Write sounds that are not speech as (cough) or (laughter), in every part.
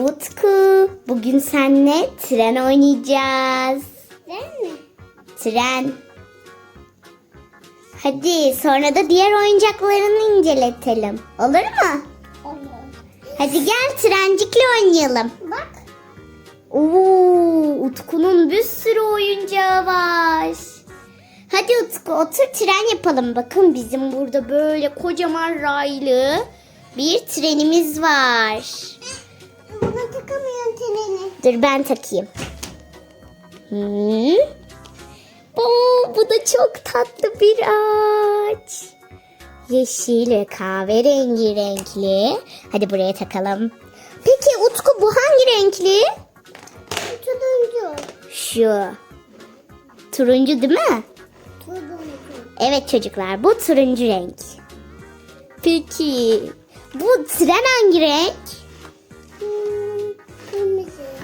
Utku, bugün seninle tren oynayacağız. Değil mi? Tren. Hadi sonra da diğer oyuncaklarını inceletelim. Olur mu? Olur. Hadi gel trencikle oynayalım. Bak. Oo, Utku'nun bir sürü oyuncağı var. Hadi Utku otur tren yapalım. Bakın bizim burada böyle kocaman raylı bir trenimiz var. Dur ben takayım. Hmm. Oo, bu da çok tatlı bir ağaç. Yeşil ve kahverengi renkli. Hadi buraya takalım. Peki Utku bu hangi renkli? Turuncu. Şu. Turuncu değil mi? Turuncu. Evet çocuklar bu turuncu renk. Peki bu tren hangi renk?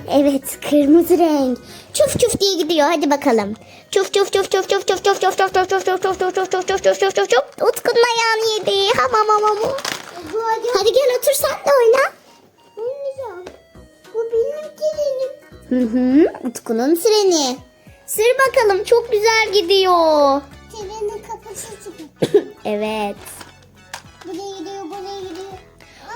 Hmm. Evet kırmızı renk. Çuf çuf diye gidiyor hadi bakalım. Çuf çuf çuf çuf çuf çuf çuf çuf çuf çuf çuf çuf çuf çuf çuf çuf çuf çuf çuf çuf Utku'nun ayağını yedi. Hamam hamam. Hadi gel otur sen de oyna. oynayacağım. Bu benim trenim. Hı hı Utku'nun treni. Sür bakalım çok güzel gidiyor. Trenin kafası çıkıyor. evet. Buraya gidiyor, buraya gidiyor.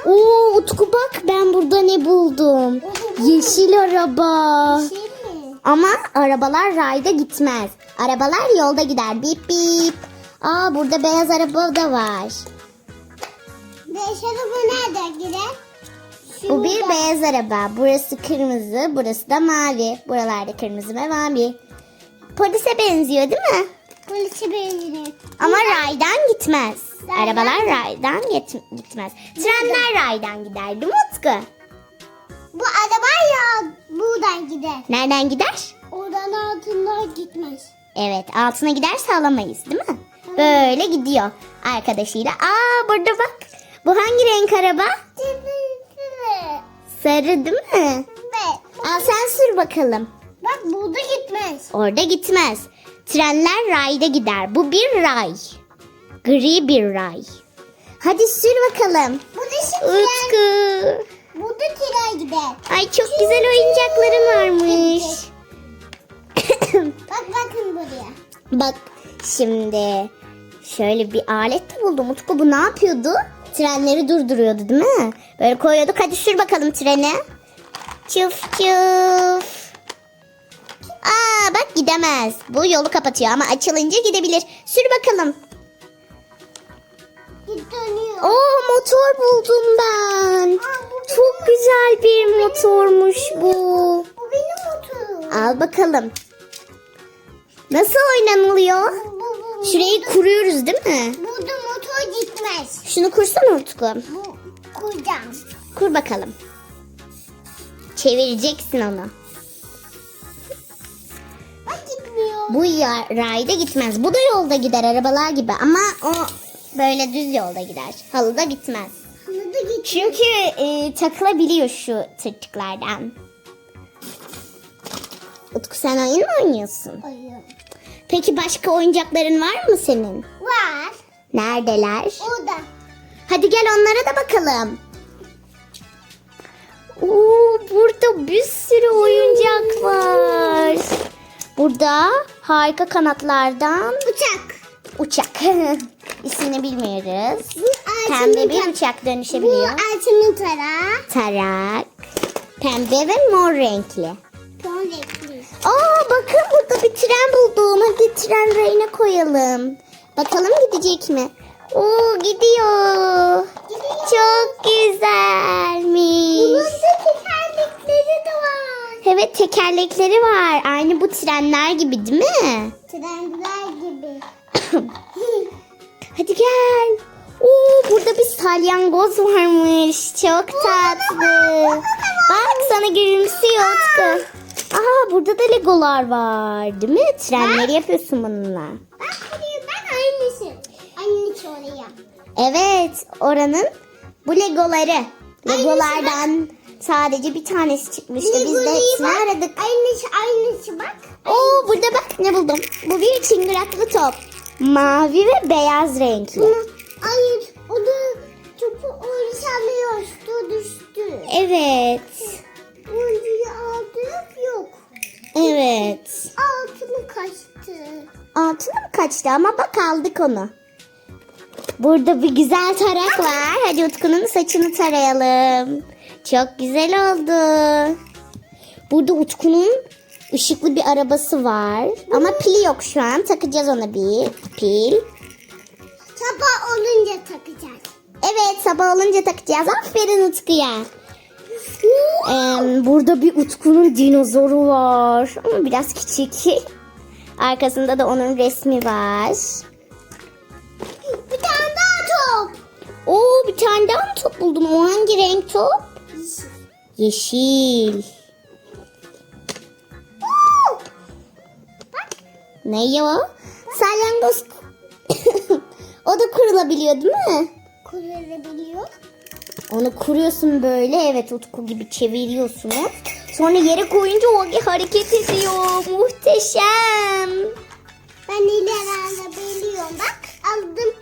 Oo Utku bak ben burada ne buldum. Yeşil araba. Şey mi? Ama arabalar rayda gitmez. Arabalar yolda gider. Bip bip. Aa burada beyaz araba da var. Beş araba nerede gider? Bu bir Şurada. beyaz araba. Burası kırmızı, burası da mavi. Buralarda kırmızı ve mavi. Polise benziyor değil mi? Polise benziyor. Ama raydan gitmez. Raydan Arabalar raydan git- gitmez. Trenler raydan gider değil mi Utku? Bu araba ya buradan gider. Nereden gider? Oradan altından gitmez. Evet altına giderse alamayız değil mi? Böyle gidiyor arkadaşıyla. Aa burada bak. Bu hangi renk araba? Evet. Sarı değil mi? Al sen sür bakalım. Bak burada gitmez. Orada gitmez. Trenler rayda gider. Bu bir ray. Gri bir ray. Hadi sür bakalım. Burada şimdi tren, Utku. burada tren gider. Ay çok güzel oyuncakların varmış. Bak bakın buraya. Bak şimdi şöyle bir alet de buldum. Utku bu ne yapıyordu? Trenleri durduruyordu değil mi? Böyle koyuyorduk. Hadi sür bakalım treni. Çuf çuf. Bak gidemez. Bu yolu kapatıyor ama açılınca gidebilir. Sür bakalım. Dönüyor. Oo motor buldum ben. Aa, benim Çok güzel bir motormuş bu. Bu benim motorum. Al bakalım. Nasıl oynanılıyor? Bu, bu, bu, Şurayı kuruyoruz değil mi? Burada motor gitmez. Şunu kursana Utku. Bu kuracağım. Kur bakalım. Çevireceksin onu. Bu rayda gitmez. Bu da yolda gider arabalar gibi ama o böyle düz yolda gider. Halıda gitmez. Burada git. Çünkü e, takılabiliyor şu tırtıklardan. Utku sen oyun mu oynuyorsun? Ayım. Peki başka oyuncakların var mı senin? Var. Neredeler? Orada. Hadi gel onlara da bakalım. Oo, burada bir sürü oyuncak var. Burada harika kanatlardan Uçak. uçak. (laughs) İsmini bilmiyoruz. Bu Pembe bir uçak Bu dönüşebiliyor. altının tara. Tarak. Pembe ve mor renkli. Ton renkli. Aa bakın burada bir tren buldum. Hadi tren rayına koyalım. Bakalım gidecek mi? Oo gidiyor. Gidiyor. Çok güzelmiş da tekerlekleri de var. Evet tekerlekleri var. Aynı bu trenler gibi değil mi? Trenler gibi. (coughs) Hadi gel. Oo burada bir salyangoz varmış. Çok tatlı. Bak sana gülümsüyor Utku. Aa burada da legolar var değil mi? Trenleri yapıyorsun bununla. Bak buraya ben aynısı. Aynısı oraya. Evet oranın bu legoları. Legolardan Sadece bir tanesi çıkmıştı. Biz de hepsini aradık. Aynısı aynısı bak. Oo burada bak ne buldum. Bu bir çıngıraklı top. Mavi ve beyaz renkli. Hayır o da topu oynamıyordu düştü. Evet. Oyuncuyu aldık yok. Evet. Altını kaçtı. Altını mı kaçtı ama bak aldık onu. Burada bir güzel tarak var. Hadi Utku'nun saçını tarayalım. Çok güzel oldu. Burada Utku'nun ışıklı bir arabası var. Ama pili yok şu an. Takacağız ona bir pil. Sabah olunca takacağız. Evet sabah olunca takacağız. Aferin Utku'ya. Ee, burada bir Utku'nun dinozoru var. Ama biraz küçük. (laughs) Arkasında da onun resmi var. Bir tane daha top. Oo bir tane daha mı top buldum? O hangi renk top? Yeşil. Ne o? Salyangoz. (laughs) o da kurulabiliyor değil mi? Kurulabiliyor. Onu kuruyorsun böyle evet Utku gibi çeviriyorsunuz. Sonra yere koyunca o hareket ediyor. Muhteşem. Ben ileride biliyorum. Bak aldım.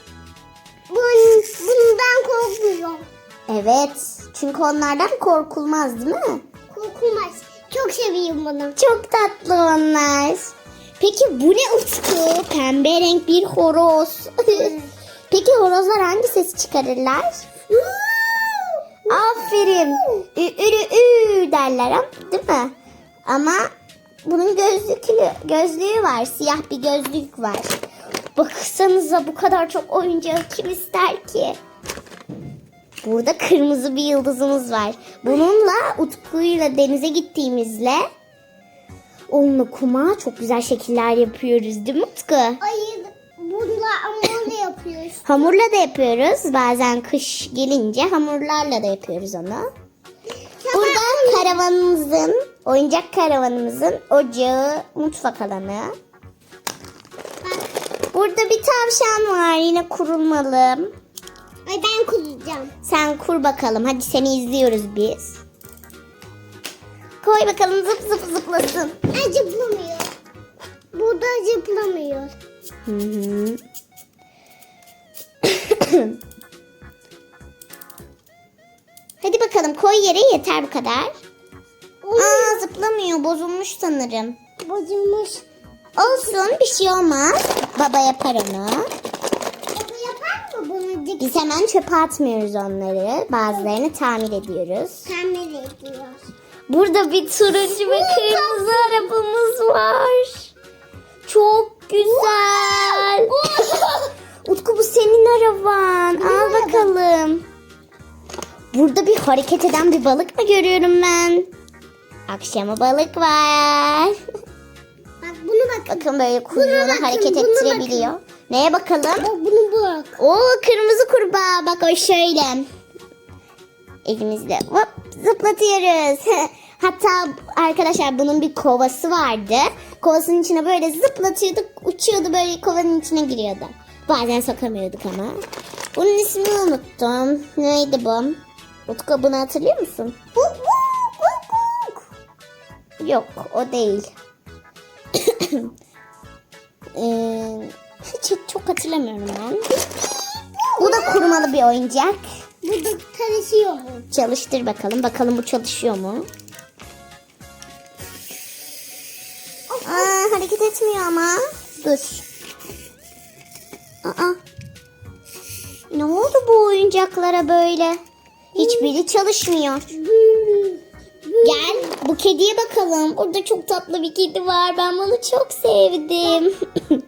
Bun, bundan korkmuyorum. Evet. Çünkü onlardan korkulmaz değil mi? Korkulmaz. Çok seviyorum bunu. Çok tatlı onlar. Peki bu ne Utku? Pembe renk bir horoz. (laughs) Peki horozlar hangi sesi çıkarırlar? Aferin. Ü, ürü, ü derler değil mi? Ama bunun gözlüklü, gözlüğü var. Siyah bir gözlük var. Baksanıza bu kadar çok oyuncağı kim ister ki? Burada kırmızı bir yıldızımız var. Bununla Utku'yla denize gittiğimizde onunla kuma çok güzel şekiller yapıyoruz değil mi Utku? Hayır. Bununla amorla yapıyoruz. (laughs) Hamurla da yapıyoruz. Bazen kış gelince hamurlarla da yapıyoruz onu. Burada karavanımızın, oyuncak karavanımızın ocağı, mutfak alanı. Burada bir tavşan var yine kurulmalı. Ay ben kuracağım. Sen kur bakalım. Hadi seni izliyoruz biz. Koy bakalım zıp zıp zıplasın. Ay zıplamıyor. Burada zıplamıyor. Hı hı. (coughs) Hadi bakalım koy yere yeter bu kadar. Aa zıplamıyor bozulmuş sanırım. Bozulmuş. Olsun bir şey olmaz. Baba yapar onu. Baba yapar mı bunu? Dik Biz hemen çöpe atmıyoruz onları. Bazılarını tamir ediyoruz. tamir ediyor. Burada bir turuncu ve kırmızı arabamız var. Çok güzel. (laughs) Utku bu senin araban. Al bakalım. Burada bir hareket eden bir balık mı görüyorum ben? Akşama balık var. Bak bunu bak. Bakın böyle kuyruğunu bakın, hareket ettirebiliyor. Neye bakalım? Bak bunu bak. Oo kırmızı kurbağa. Bak o şöyle. Elimizle hop zıplatıyoruz. (laughs) Hatta arkadaşlar bunun bir kovası vardı. Kovasının içine böyle zıplatıyorduk. Uçuyordu böyle kovanın içine giriyordu. Bazen sokamıyorduk ama. Bunun ismini unuttum. Neydi bu? Utku bunu hatırlıyor musun? Yok o değil. (coughs) Ee, hiç, çok hatırlamıyorum ben. Bu da kurmalı bir oyuncak. Bu da karışıyor mu? Çalıştır bakalım. Bakalım bu çalışıyor mu? Aa, hareket etmiyor ama. Dur. Aa. Ne oldu bu oyuncaklara böyle? Hiçbiri çalışmıyor. Gel bu kediye bakalım. Burada çok tatlı bir kedi var. Ben bunu çok sevdim. (laughs)